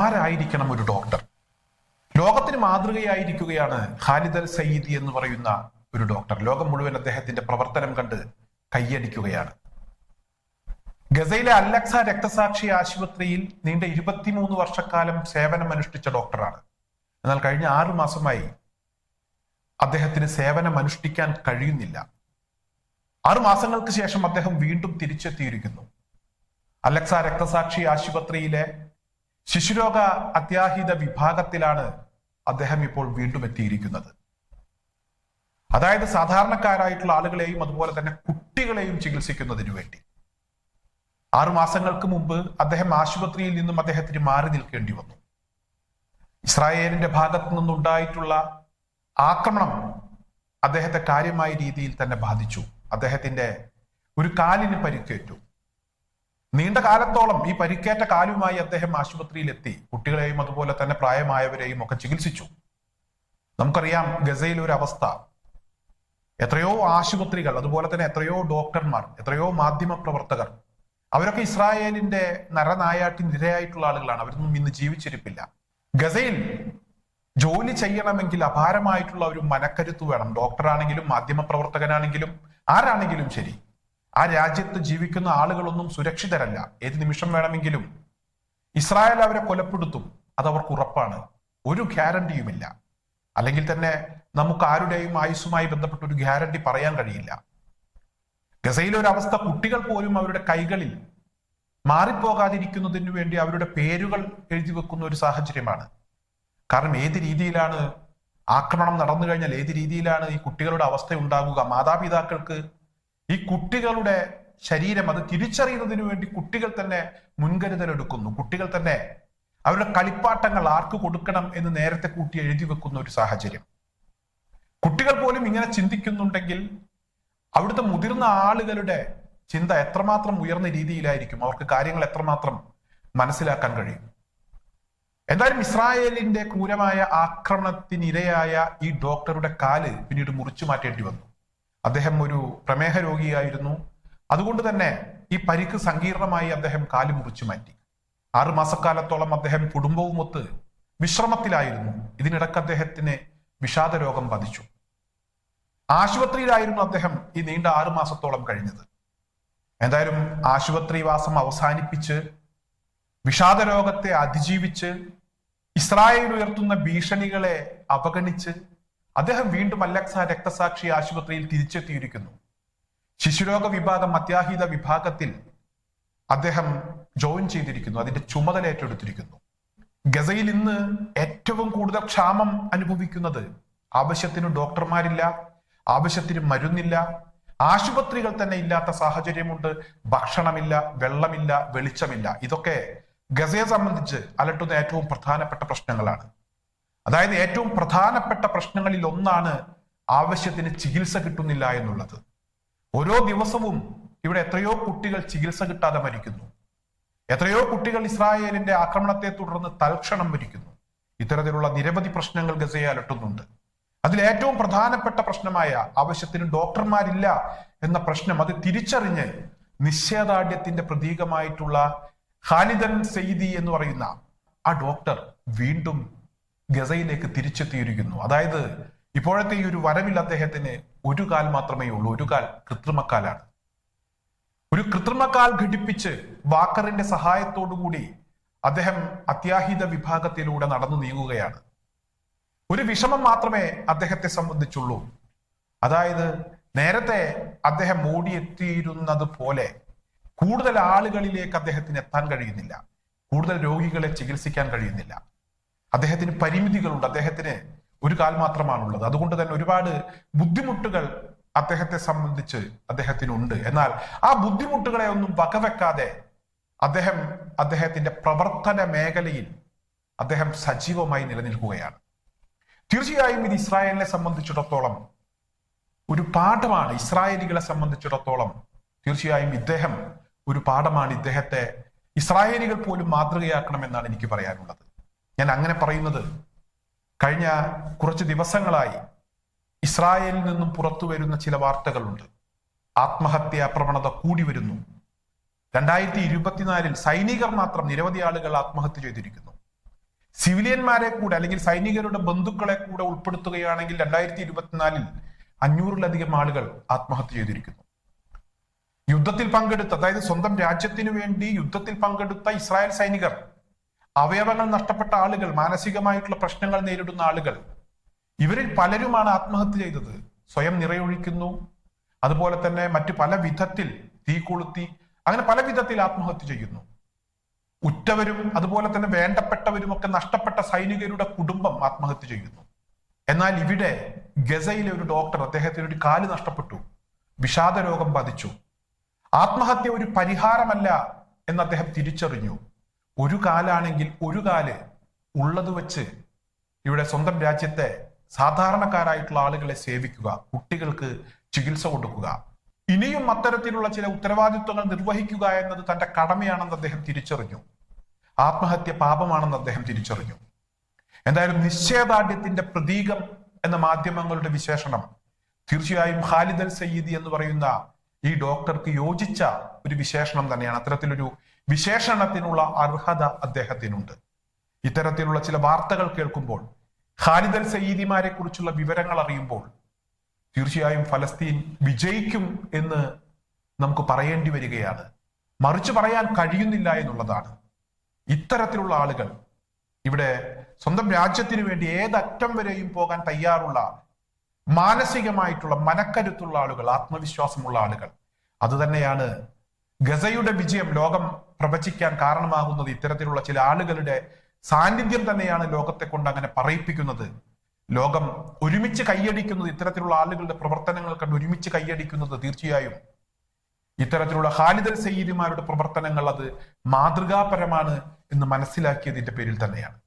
ആരായിരിക്കണം ഒരു ഡോക്ടർ ലോകത്തിന് മാതൃകയായിരിക്കുകയാണ് ഖാലിദ് അൽ സയ്യിദി എന്ന് പറയുന്ന ഒരു ഡോക്ടർ ലോകം മുഴുവൻ അദ്ദേഹത്തിന്റെ പ്രവർത്തനം കണ്ട് കൈയടിക്കുകയാണ്. ഗസയിലെ അല്ലക്സ രക്തസാക്ഷി ആശുപത്രിയിൽ നീണ്ട ഇരുപത്തിമൂന്ന് വർഷക്കാലം സേവനം അനുഷ്ഠിച്ച ഡോക്ടറാണ് എന്നാൽ കഴിഞ്ഞ ആറു മാസമായി അദ്ദേഹത്തിന് സേവനം അനുഷ്ഠിക്കാൻ കഴിയുന്നില്ല. ആറു മാസങ്ങൾക്ക് ശേഷം അദ്ദേഹം വീണ്ടും തിരിച്ചെത്തിയിരിക്കുന്നു. അലക്സ രക്തസാക്ഷി ആശുപത്രിയിലെ ശിശുരോഗ അത്യാഹിത വിഭാഗത്തിലാണ് അദ്ദേഹം ഇപ്പോൾ വീണ്ടും എത്തിയിരിക്കുന്നത്. അതായത് സാധാരണക്കാരായിട്ടുള്ള ആളുകളെയും അതുപോലെ തന്നെ കുട്ടികളെയും ചികിത്സിക്കുന്നതിനു വേണ്ടി. ആറു മാസങ്ങൾക്ക് മുമ്പ് അദ്ദേഹം ആശുപത്രിയിൽ നിന്നും അദ്ദേഹത്തിന് മാറി നിൽക്കേണ്ടി വന്നു. ഇസ്രായേലിന്റെ ഭാഗത്തു നിന്നുണ്ടായിട്ടുള്ള ആക്രമണം അദ്ദേഹത്തെ കാര്യമായ രീതിയിൽ തന്നെ ബാധിച്ചു. അദ്ദേഹത്തിന്റെ ഒരു കാലിന് പരിക്കേറ്റു. നീണ്ട കാലത്തോളം ഈ പരിക്കേറ്റ കാലുമായി അദ്ദേഹം ആശുപത്രിയിൽ എത്തി കുട്ടികളെയും അതുപോലെ തന്നെ പ്രായമായവരെയും ഒക്കെ ചികിത്സിച്ചു. നമുക്കറിയാം ഗസയിലെ ഒരു അവസ്ഥ. എത്രയോ ആശുപത്രികൾ അതുപോലെ തന്നെ എത്രയോ ഡോക്ടർമാർ എത്രയോ മാധ്യമ പ്രവർത്തകർ അവരൊക്കെ ഇസ്രായേലിന്റെ നരനായാട്ടിന് ഇരയായിട്ടുള്ള ആളുകളാണ്. അവരൊന്നും ഇന്ന് ജീവിച്ചിരിപ്പില്ല. ഗസയിൽ ജോലി ചെയ്യണമെങ്കിൽ അപാരമായിട്ടുള്ള ഒരു മനക്കരുത്ത് വേണം. ഡോക്ടറാണെങ്കിലും മാധ്യമ പ്രവർത്തകനാണെങ്കിലും ആരാണെങ്കിലും ശരി. ആ രാജ്യത്ത് ജീവിക്കുന്ന ആളുകളൊന്നും സുരക്ഷിതരല്ല. ഏത് നിമിഷം വേണമെങ്കിലും. ഇസ്രായേൽ അവരെ കൊലപ്പെടുത്തും. അത് അവർക്ക് ഉറപ്പാണ്. ഒരു ഗ്യാരണ്ടിയുമില്ല. അല്ലെങ്കിൽ തന്നെ നമുക്ക് ആരുടെയും ആയുസ്സുമായി ബന്ധപ്പെട്ട ഒരു ഗ്യാരണ്ടി പറയാൻ കഴിയില്ല. ഗസയിലെ ഒരു അവസ്ഥ കുട്ടികൾ പോലും അവരുടെ കൈകളിൽ മാറിപ്പോകാതിരിക്കുന്നതിന് വേണ്ടി അവരുടെ പേരുകൾ എഴുതി വെക്കുന്ന ഒരു സാഹചര്യമാണ്. കാരണം ഏത് രീതിയിലാണ് ആക്രമണം നടന്നു കഴിഞ്ഞാൽ ഏത് രീതിയിലാണ് ഈ കുട്ടികളുടെ അവസ്ഥ ഉണ്ടാകുക മാതാപിതാക്കൾക്ക് ഈ കുട്ടികളുടെ ശരീരം അത് തിരിച്ചറിയുന്നതിന് വേണ്ടി കുട്ടികൾ തന്നെ മുൻകരുതൽ എടുക്കുന്നു. കുട്ടികൾ തന്നെ അവരുടെ കളിപ്പാട്ടങ്ങൾ ആർക്ക് കൊടുക്കണം എന്ന് നേരത്തെ കൂട്ടി എഴുതി വെക്കുന്ന ഒരു സാഹചര്യം. കുട്ടികൾ പോലും ഇങ്ങനെ ചിന്തിക്കുന്നുണ്ടെങ്കിൽ അവിടുത്തെ മുതിർന്ന ആളുകളുടെ ചിന്ത എത്രമാത്രം ഉയർന്ന രീതിയിലായിരിക്കും? അവർക്ക് കാര്യങ്ങൾ എത്രമാത്രം മനസ്സിലാക്കാൻ കഴിയും? എന്തായാലും ഇസ്രായേലിന്റെ ക്രൂരമായ ആക്രമണത്തിനിരയായ ഈ ഡോക്ടറുടെ കാൽ പിന്നീട് മുറിച്ചു മാറ്റേണ്ടി വന്നു. അദ്ദേഹം ഒരു പ്രമേഹ രോഗിയായിരുന്നു. അതുകൊണ്ട് തന്നെ ഈ പരിക്ക് സങ്കീർണമായി അദ്ദേഹം കാലു മുറിച്ചു മാറ്റി. ആറു മാസക്കാലത്തോളം അദ്ദേഹം കുടുംബവുമൊത്ത് വിശ്രമത്തിലായിരുന്നു. ഇതിനിടക്ക് അദ്ദേഹത്തിന് വിഷാദ രോഗം ബാധിച്ചു. ആശുപത്രിയിലായിരുന്നു അദ്ദേഹം ഈ നീണ്ട ആറു മാസത്തോളം കഴിഞ്ഞത്. എന്തായാലും ആശുപത്രിവാസം അവസാനിപ്പിച്ച് വിഷാദ രോഗത്തെ അതിജീവിച്ച് ഇസ്രായേൽ ഉയർത്തുന്ന ഭീഷണികളെ അവഗണിച്ച് അദ്ദേഹം വീണ്ടും അലക്സ രക്തസാക്ഷി ആശുപത്രിയിൽ തിരിച്ചെത്തിയിരിക്കുന്നു. ശിശുരോഗ വിഭാഗം അത്യാഹിത വിഭാഗത്തിൽ അദ്ദേഹം ജോയിൻ ചെയ്തിരിക്കുന്നു. അതിന്റെ ചുമതല ഏറ്റെടുത്തിരിക്കുന്നു. ഗസയിൽ ഇന്ന് ഏറ്റവും കൂടുതൽ ക്ഷാമം അനുഭവിക്കുന്നത് ആവശ്യത്തിന് ഡോക്ടർമാരില്ല ആവശ്യത്തിന് മരുന്നില്ല ആശുപത്രികൾ തന്നെ ഇല്ലാത്ത സാഹചര്യമുണ്ട്. ഭക്ഷണമില്ല വെള്ളമില്ല വെളിച്ചമില്ല. ഇതൊക്കെ ഗസയെ സംബന്ധിച്ച് അലട്ടുന്ന ഏറ്റവും പ്രധാനപ്പെട്ട പ്രശ്നങ്ങളാണ്. അതായത് ഏറ്റവും പ്രധാനപ്പെട്ട പ്രശ്നങ്ങളിൽ ഒന്നാണ് ആവശ്യത്തിന് ചികിത്സ കിട്ടുന്നില്ല എന്നുള്ളത്. ഓരോ ദിവസവും ഇവിടെ എത്രയോ കുട്ടികൾ ചികിത്സ കിട്ടാതെ മരിക്കുന്നു. എത്രയോ കുട്ടികൾ ഇസ്രായേലിന്റെ ആക്രമണത്തെ തുടർന്ന് തൽക്ഷണം മരിക്കുന്നു. ഇത്തരത്തിലുള്ള നിരവധി പ്രശ്നങ്ങൾ ഗസയെ അലട്ടുന്നുണ്ട്. അതിൽ ഏറ്റവും പ്രധാനപ്പെട്ട പ്രശ്നമായ ആവശ്യത്തിന് ഡോക്ടർമാരില്ല എന്ന പ്രശ്നം അത് തിരിച്ചറിഞ്ഞ് നിശ്ചയദാർഢ്യത്തിന്റെ പ്രതീകമായിട്ടുള്ള ഖാലിദൻ സെയ്ദി എന്ന് പറയുന്ന ആ ഡോക്ടർ വീണ്ടും ഗസയിലേക്ക് തിരിച്ചെത്തിയിരിക്കുന്നു. അതായത് ഇപ്പോഴത്തെ ഈ ഒരു വരവിൽ അദ്ദേഹത്തിന് ഒരു കാൽ മാത്രമേ ഉള്ളൂ. ഒരു കാൽ കൃത്രിമക്കാലാണ്. ഒരു കൃത്രിമക്കാൽ ഘടിപ്പിച്ച് വാക്കറിന്റെ സഹായത്തോടുകൂടി അദ്ദേഹം അത്യാഹിത വിഭാഗത്തിലൂടെ നടന്നു നീങ്ങുകയാണ്. ഒരു വിഷമം മാത്രമേ അദ്ദേഹത്തെ സംബന്ധിച്ചുള്ളൂ. അതായത് നേരത്തെ അദ്ദേഹം ഓടിയെത്തിയിരുന്നത് പോലെ കൂടുതൽ ആളുകളിലേക്ക് അദ്ദേഹത്തിന് എത്താൻ കഴിയുന്നില്ല. കൂടുതൽ രോഗികളെ ചികിത്സിക്കാൻ കഴിയുന്നില്ല. അദ്ദേഹത്തിന് പരിമിതികളുണ്ട്. അദ്ദേഹത്തിന് ഒരു കാൽ മാത്രമാണുള്ളത്. അതുകൊണ്ട് തന്നെ ഒരുപാട് ബുദ്ധിമുട്ടുകൾ അദ്ദേഹത്തെ സംബന്ധിച്ച് അദ്ദേഹത്തിനുണ്ട്. എന്നാൽ ആ ബുദ്ധിമുട്ടുകളെ ഒന്നും വകവെക്കാതെ അദ്ദേഹം അദ്ദേഹത്തിന്റെ പ്രവർത്തന മേഖലയിൽ അദ്ദേഹം സജീവമായി നിലനിൽക്കുകയാണ്. തീർച്ചയായും ഇത് ഇസ്രായേലിനെ സംബന്ധിച്ചിടത്തോളം ഒരു പാഠമാണ്. ഇസ്രായേലികളെ സംബന്ധിച്ചിടത്തോളം തീർച്ചയായും ഇദ്ദേഹം ഒരു പാഠമാണ്. ഇദ്ദേഹത്തെ ഇസ്രായേലികൾ പോലും മാതൃകയാക്കണമെന്നാണ് എനിക്ക് പറയാനുള്ളത്. ഞാൻ അങ്ങനെ പറയുന്നത്. കഴിഞ്ഞ കുറച്ച് ദിവസങ്ങളായി ഇസ്രായേലിൽ നിന്നും പുറത്തു വരുന്ന ചില വാർത്തകളുണ്ട്. ആത്മഹത്യാ പ്രവണത കൂടി വരുന്നു. രണ്ടായിരത്തി ഇരുപത്തിനാലിൽ സൈനികർ മാത്രം നിരവധി ആളുകൾ ആത്മഹത്യ ചെയ്തിരിക്കുന്നു. സിവിലിയന്മാരെ കൂടെ അല്ലെങ്കിൽ സൈനികരുടെ ബന്ധുക്കളെ കൂടെ ഉൾപ്പെടുത്തുകയാണെങ്കിൽ രണ്ടായിരത്തി ഇരുപത്തിനാലിൽ അഞ്ഞൂറിലധികം ആളുകൾ ആത്മഹത്യ ചെയ്തിരിക്കുന്നു. യുദ്ധത്തിൽ പങ്കെടുത്ത അതായത് സ്വന്തം രാജ്യത്തിനു വേണ്ടി യുദ്ധത്തിൽ പങ്കെടുത്ത ഇസ്രായേൽ സൈനികർ അവയവങ്ങൾ നഷ്ടപ്പെട്ട ആളുകൾ മാനസികമായിട്ടുള്ള പ്രശ്നങ്ങൾ നേരിടുന്ന ആളുകൾ ഇവരിൽ പലരുമാണ് ആത്മഹത്യ ചെയ്തത്. സ്വയം നിറയൊഴിക്കുന്നു. അതുപോലെ തന്നെ മറ്റു പല വിധത്തിൽ തീ കൊളുത്തി അങ്ങനെ പല വിധത്തിൽ ആത്മഹത്യ ചെയ്യുന്നു. ഉറ്റവരും അതുപോലെ തന്നെ വേണ്ടപ്പെട്ടവരും ഒക്കെ നഷ്ടപ്പെട്ട സൈനികരുടെ കുടുംബം ആത്മഹത്യ ചെയ്യുന്നു. എന്നാൽ ഇവിടെ ഗസയിലെ ഒരു ഡോക്ടർ അദ്ദേഹത്തിന് ഒരു കാൽ നഷ്ടപ്പെട്ടു. വിഷാദ രോഗം ബാധിച്ചു. ആത്മഹത്യ ഒരു പരിഹാരമല്ല എന്ന് അദ്ദേഹം തിരിച്ചറിഞ്ഞു. ഒരു കാലാണെങ്കിൽ ഒരു കാൽ ഉള്ളത് വെച്ച് ഇവിടെ സ്വന്തം രാജ്യത്തെ സാധാരണക്കാരായിട്ടുള്ള ആളുകളെ സേവിക്കുക കുട്ടികൾക്ക് ചികിത്സ കൊടുക്കുക. ഇനിയും അത്തരത്തിലുള്ള ചില ഉത്തരവാദിത്വങ്ങൾ നിർവഹിക്കുക എന്നത് തന്റെ കടമയാണെന്ന് അദ്ദേഹം തിരിച്ചറിഞ്ഞു. ആത്മഹത്യ പാപമാണെന്ന് അദ്ദേഹം തിരിച്ചറിഞ്ഞു. എന്തായാലും നിശ്ചയദാർഢ്യത്തിന്റെ പ്രതീകം എന്ന മാധ്യമങ്ങളുടെ വിശേഷണം തീർച്ചയായും ഖാലിദ് അൽ സയ്യിദി എന്ന് പറയുന്ന ഈ ഡോക്ടർക്ക് യോജിച്ച ഒരു വിശേഷണം തന്നെയാണ്. അത്തരത്തിലൊരു വിശേഷണത്തിനുള്ള അർഹത അദ്ദേഹത്തിനുണ്ട്. ഇത്തരത്തിലുള്ള ചില വാർത്തകൾ കേൾക്കുമ്പോൾ ഖാലിദ് അൽ സയ്യിദിമാരെ കുറിച്ചുള്ള വിവരങ്ങൾ അറിയുമ്പോൾ തീർച്ചയായും ഫലസ്തീൻ വിജയിക്കും എന്ന് നമുക്ക് പറയേണ്ടി വരികയാണ്. മറിച്ച് പറയാൻ കഴിയുന്നില്ല എന്നുള്ളതാണ്. ഇത്തരത്തിലുള്ള ആളുകൾ ഇവിടെ സ്വന്തം രാജ്യത്തിന് വേണ്ടി ഏതറ്റം വരെയും പോകാൻ തയ്യാറുള്ള മാനസികമായിട്ടുള്ള മനക്കരുത്തുള്ള ആളുകൾ ആത്മവിശ്വാസമുള്ള ആളുകൾ. അതുതന്നെയാണ് ഗസയുടെ വിജയം ലോകം പ്രവചിക്കാൻ കാരണമാകുന്നത്. ഇത്തരത്തിലുള്ള ചില ആളുകളുടെ സാന്നിധ്യം തന്നെയാണ് ലോകത്തെ കൊണ്ട് അങ്ങനെ പറയിപ്പിക്കുന്നത്. ലോകം ഒരുമിച്ച് കൈയടിക്കുന്നത് ഇത്തരത്തിലുള്ള ആളുകളുടെ പ്രവർത്തനങ്ങൾ കണ്ട് ഒരുമിച്ച് കൈയടിക്കുന്നത് തീർച്ചയായും ഇത്തരത്തിലുള്ള ഖാലിദൽ സയ്യിദിമാരുടെ പ്രവർത്തനങ്ങൾ അത് മാതൃകാപരമാണ് എന്ന് മനസ്സിലാക്കിയതിന്റെ പേരിൽ തന്നെയാണ്.